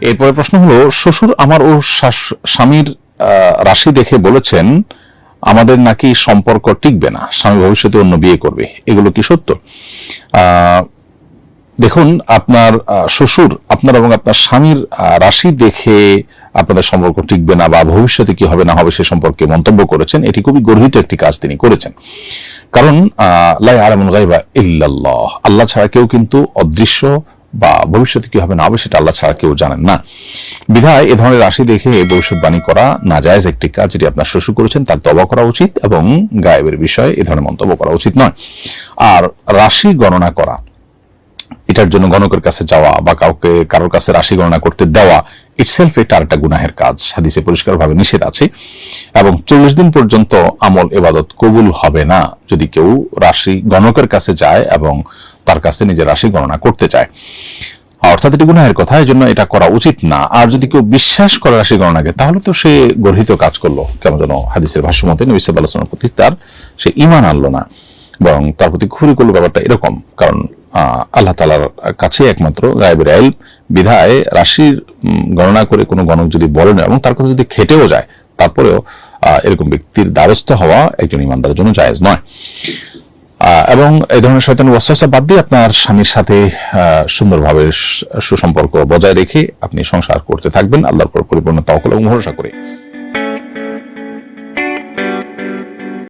এরপরে প্রশ্ন হলো শ্বশুর আমার ও স্বামীর রাশি দেখে বলেছেন আমাদের নাকি সম্পর্ক টিকবে না স্বামী ভবিষ্যতে অন্য বিয়ে করবে। এগুলো কি সত্য? দেখুন আপনার শ্বশুর আপনার এবং আপনার স্বামীর রাশি দেখে আপনাদের সম্পর্ক টিকবে না বা ভবিষ্যতে কি হবে না হবে সে সম্পর্কে মন্তব্য করেছেন এটি খুবই গর্হিত একটি কাজ তিনি করেছেন। কারণ আহ, লা ইয়ালামুল ইল্লাল্লাহ আল্লাহ ছাড়া কেউ কিন্তু অদৃশ্য বা ভবিষ্যতে কি হবে না হবে সেটা আল্লাহ ছাড়া কেউ জানেন না। বিধায় এ ধরনের রাশি দেখে ভবিষ্যৎবাণী করা নাজায়েজ একটি কাজ যেটি আপনার শ্বশুর করেছেন, তার তবা করা উচিত এবং গায়েবের বিষয়ে এ ধরনের মন্তব্য করা উচিত নয়। আর রাশি গণনা করা, এটার জন্য গণকের কাছে যাওয়া বা কাউকে, কারোর কাছে রাশি গণনা করতে দেওয়া ইটসেলফ এটা একটা গুনাহের কাজ। হাদিসে পরিষ্কারভাবে নিষেধ আছে। এবং চল্লিশ দিন পর্যন্ত আমল এবাদত কবুল হবে না। যদি কেউ রাশি গণকের কাছে যায় এবং তার কাছে নিজের রাশি গণনা করতে চায়। অর্থাৎ এটি গুনাহের কথা এই জন্য এটা করা উচিত না। আর যদি কেউ বিশ্বাস করে রাশি গণনাকে তাহলে তো সে গর্হিত কাজ করল। কেমন যেন হাদিসের ভাষ্যমতে নবী সাল্লাল্লাহু প্রতি তার সে ইমান আনলো না। বরং তার প্রতি খুবই করল ব্যাপারটা এরকম। কারণ আল্লাহ তালার কাছে একমাত্র গায়েবের আইল, বিধায় রাশির গণনা করে কোনো গণক যদি বলেন এবং তার কথা যদি খেটেও যায়, তারপরেও এরকম ব্যক্তির দ্বারস্থ হওয়া একজন ইমানদারের জন্য জায়েজ নয়। এবং এই ধরনের শয়তান ওয়াসওয়াসা বাদ দিয়ে আপনার স্বামীর সাথে সুন্দরভাবে সুসম্পর্ক বজায় রেখে আপনি সংসার করতে থাকবেন। আল্লাহর পর পরিপূর্ণ তাওয়াক্কুল এবং ভরসা করে।